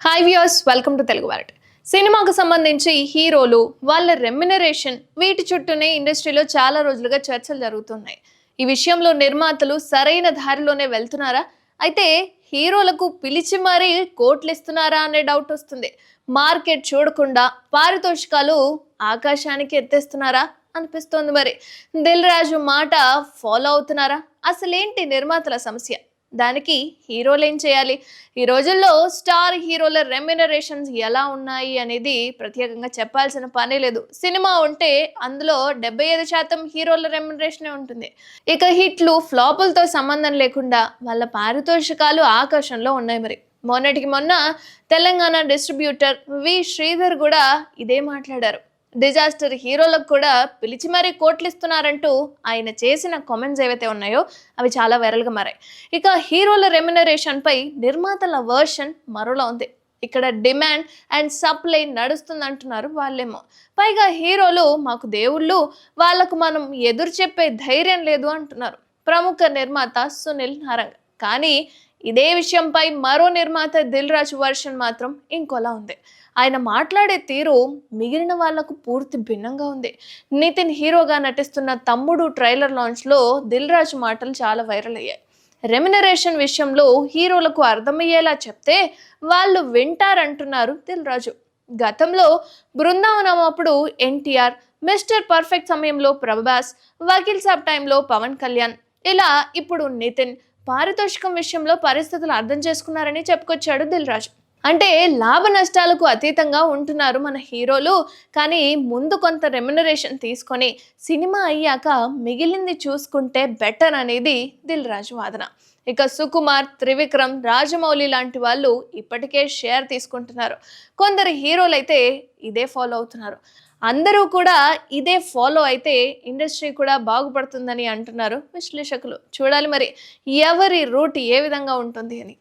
Hi viewers welcome to Telugu వారట్ సినిమాకు సంబంధించి హీరోలు వాళ్ళ రెమ్యునరేషన్ వీటి చుట్టూనే ఇండస్ట్రీలో చాలా రోజులుగా చర్చలు జరుగుతున్నాయి. ఈ విషయంలో నిర్మాతలు సరైన దారిలోనే వెళ్తున్నారా? అయితే హీరోలకు పిలిచి మరీ కోట్లు ఇస్తున్నారా అనే డౌట్ వస్తుంది. మార్కెట్ చూడకుండా పారితోషికాలు ఆకాశానికి ఎత్తేస్తున్నారా అనిపిస్తోంది మరి. దిల్ రాజు మాట ఫాలో అవుతున్నారా? అసలేంటి నిర్మాతల సమస్య? దానికి హీరోలు ఏం చేయాలి? ఈ రోజుల్లో స్టార్ హీరోల రెమ్యునరేషన్స్ ఎలా ఉన్నాయి అనేది ప్రత్యేకంగా చెప్పాల్సిన పనే లేదు. సినిమా ఉంటే అందులో డెబ్బై ఐదు శాతం హీరోల రెమ్యునరేషనే ఉంటుంది. ఇక హిట్లు ఫ్లాపులతో సంబంధం లేకుండా వాళ్ళ పారితోషికాలు ఆకర్షణలో ఉన్నాయి మరి. మొన్నటికి మొన్న తెలంగాణ డిస్ట్రిబ్యూటర్ వి శ్రీధర్ కూడా ఇదే మాట్లాడారు. డిజాస్టర్ హీరోలకు కూడా పిలిచి మరీ కోట్లు ఇస్తున్నారంటూ ఆయన చేసిన కామెంట్స్ ఏవైతే ఉన్నాయో అవి చాలా వైరల్గా మారాయి. ఇక హీరోల రెమ్యునరేషన్ పై నిర్మాతల వర్షన్ మరోలా ఉంది. ఇక్కడ డిమాండ్ అండ్ సప్లై నడుస్తుంది అంటున్నారు వాళ్ళేమో. పైగా హీరోలు మాకు దేవుళ్ళు వాళ్ళకు మనం ఎదురు చెప్పే ధైర్యం లేదు అంటున్నారు. ప్రముఖ నిర్మాత సునీల్ నారంగ్. కానీ ఇదే విషయంపై మరో నిర్మాత దిల్ రాజు వర్షన్ మాత్రం ఇంకోలా ఉంది. ఆయన మాట్లాడే తీరు మిగిలిన వాళ్ళకు పూర్తి భిన్నంగా ఉంది. నితిన్ హీరోగా నటిస్తున్న తమ్ముడు ట్రైలర్ లాంచ్లో దిల్ రాజు మాటలు చాలా వైరల్ అయ్యాయి. రెమ్యునరేషన్ విషయంలో హీరోలకు అర్థమయ్యేలా చెప్తే వాళ్ళు వింటారంటున్నారు దిల్ రాజు గతంలో బృందావనం అప్పుడు ఎన్టీఆర్ మిస్టర్ పర్ఫెక్ట్ సమయంలో ప్రభాస్ వకీల్ సాబ్ టైంలో పవన్ కళ్యాణ్ ఇలా ఇప్పుడు నితిన్ పారితోషికం విషయంలో పరిస్థితులు అర్థం చేసుకున్నారని చెప్పుకొచ్చాడు దిల్రాజ్. అంటే లాభ నష్టాలకు అతీతంగా ఉంటున్నారు మన హీరోలు కానీ ముందు కొంత రెమ్యునరేషన్ తీసుకొని సినిమా అయ్యాక మిగిలింది చూసుకుంటే బెటర్ అనేది దిల్ రాజు వాదన. ఇక సుకుమార్ త్రివిక్రమ్ రాజమౌళి లాంటి వాళ్ళు ఇప్పటికే షేర్ తీసుకుంటున్నారు. కొందరు హీరోలు అయితే ఇదే ఫాలో అవుతున్నారు. అందరూ కూడా ఇదే ఫాలో అయితే ఇండస్ట్రీ కూడా బాగుపడుతుందని అంటున్నారు విశ్లేషకులు. చూడాలి మరి ఎవరి రూట్ ఏ విధంగా ఉంటుంది అని.